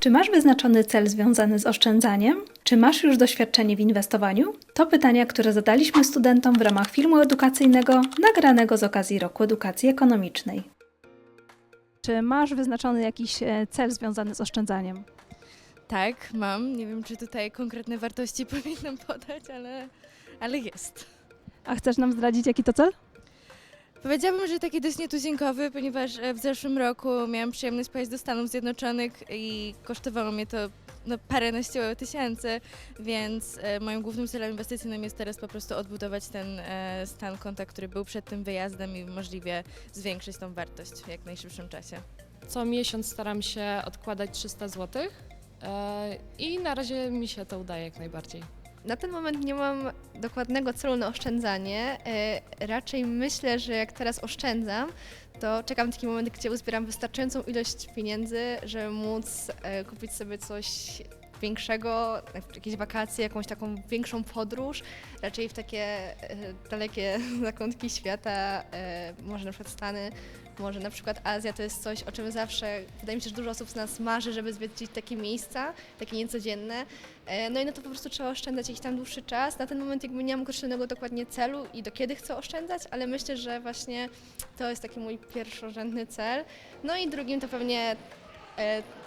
Czy masz wyznaczony cel związany z oszczędzaniem? Czy masz już doświadczenie w inwestowaniu? To pytania, które zadaliśmy studentom w ramach filmu edukacyjnego nagranego z okazji Roku Edukacji Ekonomicznej. Czy masz wyznaczony jakiś e, cel związany z oszczędzaniem? Tak, mam. Nie wiem, czy tutaj konkretne wartości powinnam podać, ale, ale jest. A chcesz nam zdradzić, jaki to cel? Powiedziałabym, że taki dość nietuzinkowy, ponieważ e, w zeszłym roku miałam przyjemność pojechać do Stanów Zjednoczonych i kosztowało mnie to no, paręnaście tysięcy, więc e, moim głównym celem inwestycyjnym jest teraz po prostu odbudować ten e, stan konta, który był przed tym wyjazdem i możliwie zwiększyć tą wartość w jak najszybszym czasie. Co miesiąc staram się odkładać 300 zł i na razie mi się to udaje jak najbardziej. Na ten moment nie mam dokładnego celu na oszczędzanie. E, Raczej myślę, że jak teraz oszczędzam, to czekam taki moment, gdzie uzbieram wystarczającą ilość pieniędzy, żeby móc e, kupić sobie coś większego, przykład jakieś wakacje, jakąś taką większą podróż, raczej w takie e, dalekie zakątki świata, e, może na przykład Stany, może na przykład Azja, to jest coś, o czym zawsze, wydaje mi się, że dużo osób z nas marzy, żeby zwiedzić takie miejsca, takie niecodzienne. E, No i na to po prostu trzeba oszczędzać jakiś tam dłuższy czas. Na ten moment jakby nie mam określonego dokładnie celu i do kiedy chcę oszczędzać, ale myślę, że właśnie to jest taki mój pierwszorzędny cel. No i drugim to pewnie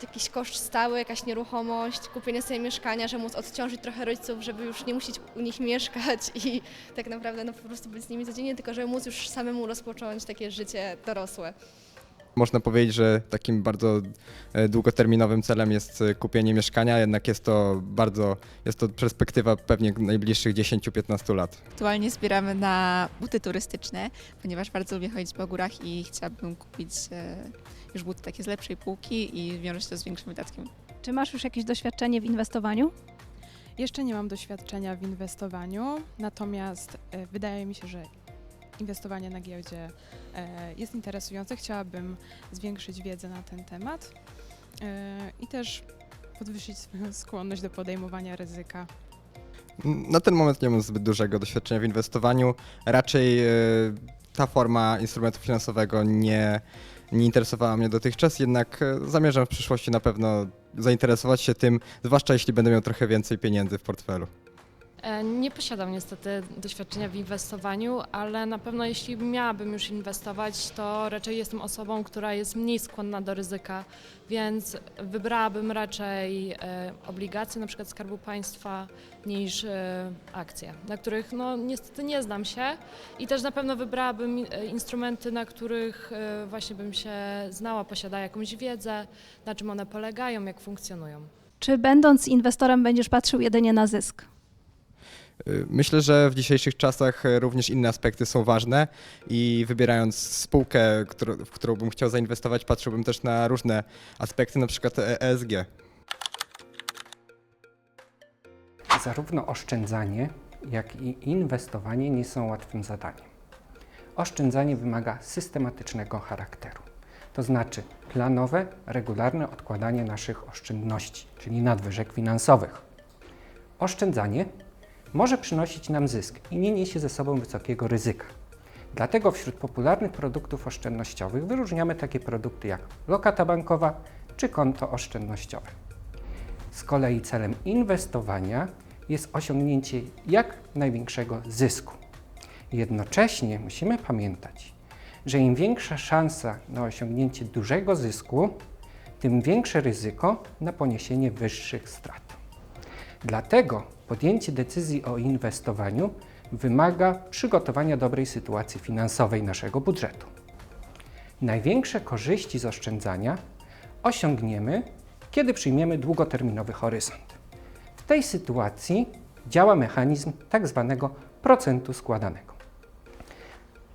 jakiś koszt stały, jakaś nieruchomość, kupienie sobie mieszkania, żeby móc odciążyć trochę rodziców, żeby już nie musieć u nich mieszkać i tak naprawdę no, po prostu być z nimi codziennie, tylko żeby móc już samemu rozpocząć takie życie dorosłe. Można powiedzieć, że takim bardzo e, długoterminowym celem jest e, kupienie mieszkania, jednak jest to bardzo, jest to perspektywa pewnie najbliższych 10-15 lat. Aktualnie zbieramy na buty turystyczne, ponieważ bardzo lubię chodzić po górach i chciałabym kupić e, już buty takie z lepszej półki i wiąże się to z większym wydatkiem. Czy masz już jakieś doświadczenie w inwestowaniu? Jeszcze nie mam doświadczenia w inwestowaniu, natomiast e, wydaje mi się, że inwestowanie na giełdzie e, jest interesujące. Chciałabym zwiększyć wiedzę na ten temat e, i też podwyższyć swoją skłonność do podejmowania ryzyka. Na ten moment nie mam zbyt dużego doświadczenia w inwestowaniu. Raczej e, ta forma instrumentu finansowego nie, nie interesowała mnie dotychczas, jednak e, zamierzam w przyszłości na pewno zainteresować się tym, zwłaszcza jeśli będę miał trochę więcej pieniędzy w portfelu. E, Nie posiadam niestety doświadczenia w inwestowaniu, ale na pewno jeśli miałabym już inwestować, to raczej jestem osobą, która jest mniej skłonna do ryzyka, więc wybrałabym raczej e, obligacje, na przykład Skarbu Państwa, niż e, akcje, na których no niestety nie znam się i też na pewno wybrałabym instrumenty, na których właśnie bym się znała, posiadała jakąś wiedzę, na czym one polegają, jak funkcjonują. Czy będąc inwestorem będziesz patrzył jedynie na zysk? Myślę, że w dzisiejszych czasach e, również inne aspekty są ważne i wybierając spółkę, w którą bym chciał zainwestować, patrzyłbym też na różne aspekty, na przykład E- ESG. Zarówno oszczędzanie, jak i inwestowanie nie są łatwym zadaniem. Oszczędzanie wymaga systematycznego charakteru, to znaczy planowe, regularne odkładanie naszych oszczędności, czyli nadwyżek finansowych. Oszczędzanie może przynosić nam zysk i nie niesie ze sobą wysokiego ryzyka. Dlatego wśród popularnych produktów oszczędnościowych wyróżniamy takie produkty jak lokata bankowa czy konto oszczędnościowe. Z kolei celem inwestowania jest osiągnięcie jak największego zysku. Jednocześnie musimy pamiętać, że im większa szansa na osiągnięcie dużego zysku, tym większe ryzyko na poniesienie wyższych strat. Dlatego podjęcie decyzji o inwestowaniu wymaga przygotowania dobrej sytuacji finansowej naszego budżetu. Największe korzyści z oszczędzania osiągniemy, kiedy przyjmiemy długoterminowy horyzont. W tej sytuacji działa mechanizm tak zwanego procentu składanego.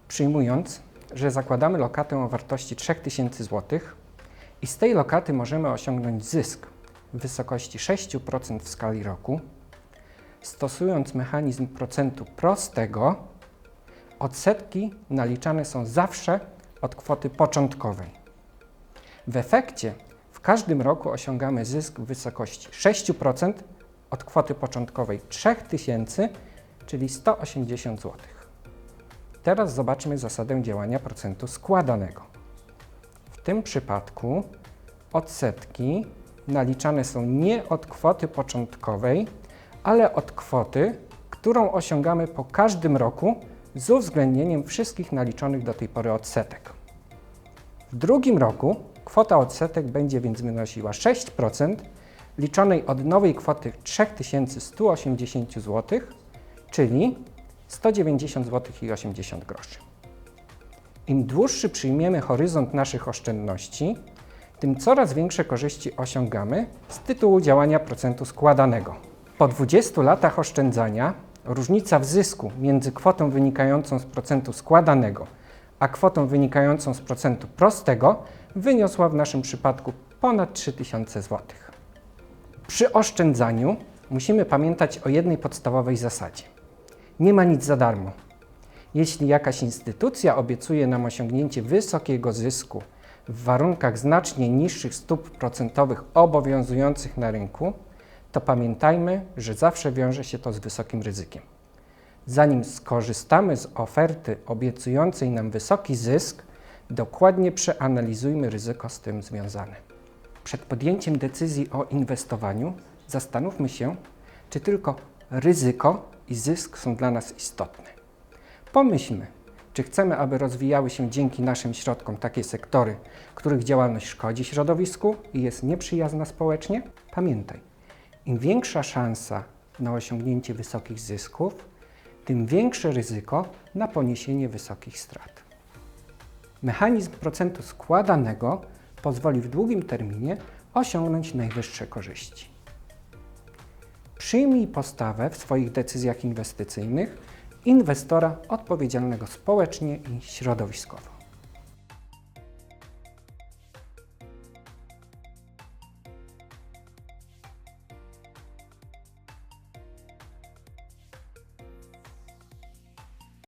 Przyjmując, że zakładamy lokatę o wartości 3000 zł i z tej lokaty możemy osiągnąć zysk w wysokości 6% w skali roku, stosując mechanizm procentu prostego, odsetki naliczane są zawsze od kwoty początkowej. W efekcie w każdym roku osiągamy zysk w wysokości 6% od kwoty początkowej 3000, czyli 180 zł. Teraz zobaczmy zasadę działania procentu składanego. W tym przypadku odsetki naliczane są nie od kwoty początkowej, ale od kwoty, którą osiągamy po każdym roku z uwzględnieniem wszystkich naliczonych do tej pory odsetek. W drugim roku kwota odsetek będzie więc wynosiła 6% liczonej od nowej kwoty 3180 zł, czyli 190 zł i 80 groszy. Im dłuższy przyjmiemy horyzont naszych oszczędności, tym coraz większe korzyści osiągamy z tytułu działania procentu składanego. Po 20 latach oszczędzania różnica w zysku między kwotą wynikającą z procentu składanego a kwotą wynikającą z procentu prostego wyniosła w naszym przypadku ponad 3000 zł. Przy oszczędzaniu musimy pamiętać o jednej podstawowej zasadzie. Nie ma nic za darmo. Jeśli jakaś instytucja obiecuje nam osiągnięcie wysokiego zysku w warunkach znacznie niższych stóp procentowych obowiązujących na rynku, to pamiętajmy, że zawsze wiąże się to z wysokim ryzykiem. Zanim skorzystamy z oferty obiecującej nam wysoki zysk, dokładnie przeanalizujmy ryzyko z tym związane. Przed podjęciem decyzji o inwestowaniu zastanówmy się, czy tylko ryzyko i zysk są dla nas istotne. Pomyślmy, czy chcemy, aby rozwijały się dzięki naszym środkom takie sektory, których działalność szkodzi środowisku i jest nieprzyjazna społecznie? Pamiętaj, im większa szansa na osiągnięcie wysokich zysków, tym większe ryzyko na poniesienie wysokich strat. Mechanizm procentu składanego pozwoli w długim terminie osiągnąć najwyższe korzyści. Przyjmij postawę w swoich decyzjach inwestycyjnych inwestora odpowiedzialnego społecznie i środowiskowo.